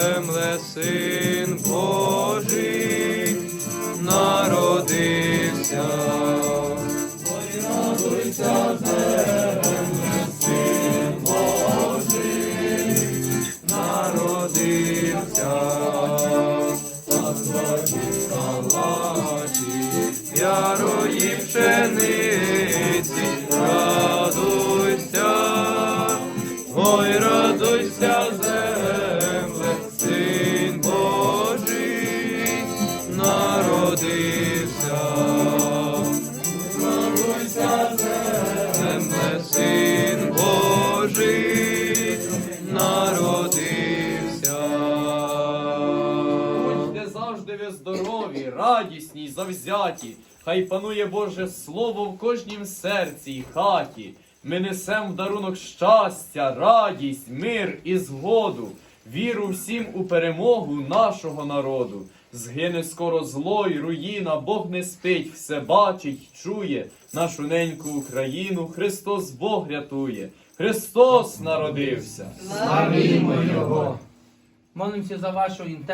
Земле син Божий народився. Ой, радуйся, земле, народився. Та свої салаті, ярої пшениці, радуйся, ой, радуйся, народився. Радуйся, земле, син Божий народився. Будьте завжди ви здорові, радісні завзяті. Хай панує Боже Слово в кожнім серці й хаті. Ми несем в дарунок щастя, радість, мир і згоду, віру всім у перемогу нашого народу. Згине скоро зло й руїна, Бог не спить, все бачить, чує. Нашу неньку Україну Христос Бог рятує. Христос народився. Молимося за вашу інтенцію.